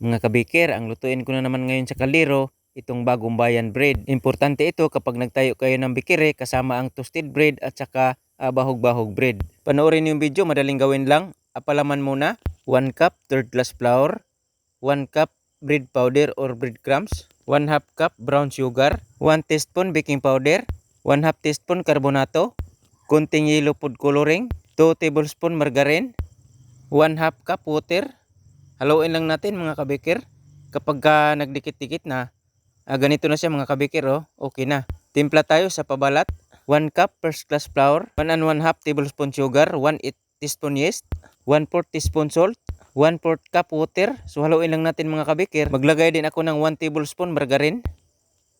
Mga kabikir, ang lutuin ko na naman ngayon sa kaldero, itong bagong bayan bread. Importante ito kapag nagtayo kayo ng bikire kasama ang toasted bread at saka ah, bahog-bahog bread. Panoorin yung video, madaling gawin lang. Apalaman muna, 1 cup third glass flour, 1 cup bread powder or breadcrumbs, 1 half cup brown sugar, 1 teaspoon baking powder, 1 half teaspoon carbonato, konting yellow food coloring, 2 tablespoon margarine, 1 half cup water, Haluin lang natin mga kabikir. Kapag ka nagdikit-dikit na, ah, ganito na siya mga kabikir, oh, okay na. Timpla tayo sa pabalat. 1 cup first class flour, 1 and 1 half tablespoon sugar, 1 8 teaspoon yeast, 1 4 teaspoon salt, 1 4 cup water. So haluin lang natin mga kabikir. Maglagay din ako ng 1 tablespoon margarine.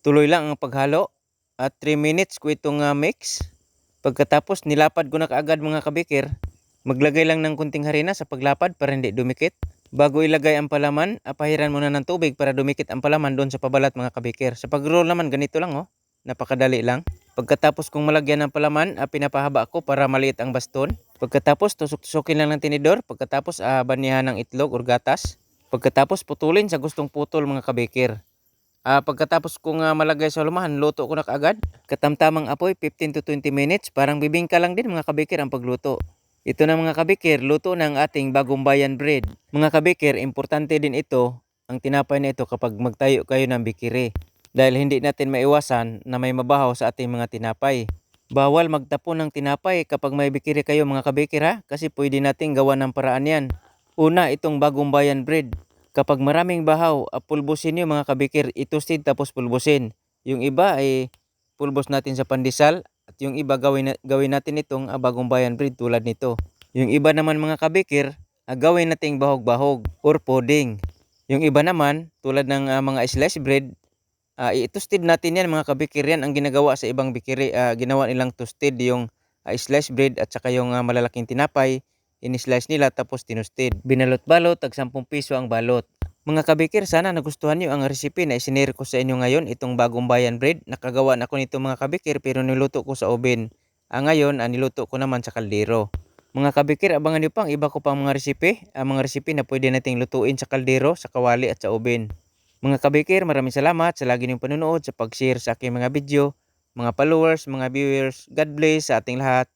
Tuloy lang ang paghalo. At 3 minutes ko itong ah, mix. Pagkatapos nilapad ko na kaagad mga kabikir. Maglagay lang ng kunting harina sa paglapad para hindi dumikit. Bago ilagay ang palaman, apahiran muna ng tubig para dumikit ang palaman doon sa pabalat mga kabikir. Sa pag-roll naman ganito lang oh. Napakadali lang. Pagkatapos kong malagyan ng palaman, ah, pinapahaba ko para maliit ang baston. Pagkatapos tusok-tusokin lang ng tinidor. Pagkatapos ah, banyahan ng itlog or gatas. Pagkatapos putulin sa gustong putol mga kabikir. Ah, pagkatapos kong ah, malagay sa lumahan, luto ko na kaagad. Katamtamang apoy, 15 to 20 minutes. Parang bibingka lang din mga kabikir ang pagluto. Ito na mga kabikir, luto ng ating bagong bayan bread. Mga kabikir, importante din ito, ang tinapay na ito kapag magtayo kayo ng bikiri. Dahil hindi natin maiwasan na may mabahaw sa ating mga tinapay. Bawal magtapon ng tinapay kapag may bikiri kayo mga kabikir ha, kasi pwede nating gawa ng paraan yan. Una, itong bagong bayan bread. Kapag maraming bahaw, ah, pulbusin nyo mga kabikir, itusted tapos pulbusin. Yung iba ay pulbos natin sa pandesal yung iba gawin, na- gawin natin itong ah, bagong bayan bread tulad nito. Yung iba naman mga kabikir, ah, gawin nating bahog-bahog or pudding. Yung iba naman, tulad ng ah, mga slice bread, ah, i-toasted natin yan mga kabikir yan ang ginagawa sa ibang bikiri. ah, ginawa nilang toasted yung ah, slice bread at saka yung ah, malalaking tinapay. In-slice nila tapos tinusted. Binalot-balot, tag 10 piso ang balot. Mga kabikir, sana nagustuhan niyo ang recipe na isinare ko sa inyo ngayon, itong bagong bayan bread. Nakagawa na ako nito mga kabikir pero niluto ko sa oven. Ah, ngayon, ah, niluto ko naman sa kaldero. Mga kabikir, abangan niyo pang iba ko pang mga recipe. Ang mga recipe na pwede nating lutuin sa kaldero, sa kawali at sa oven. Mga kabikir, maraming salamat sa lagi niyong panonood, sa pag-share sa aking mga video. Mga followers, mga viewers, God bless sa ating lahat.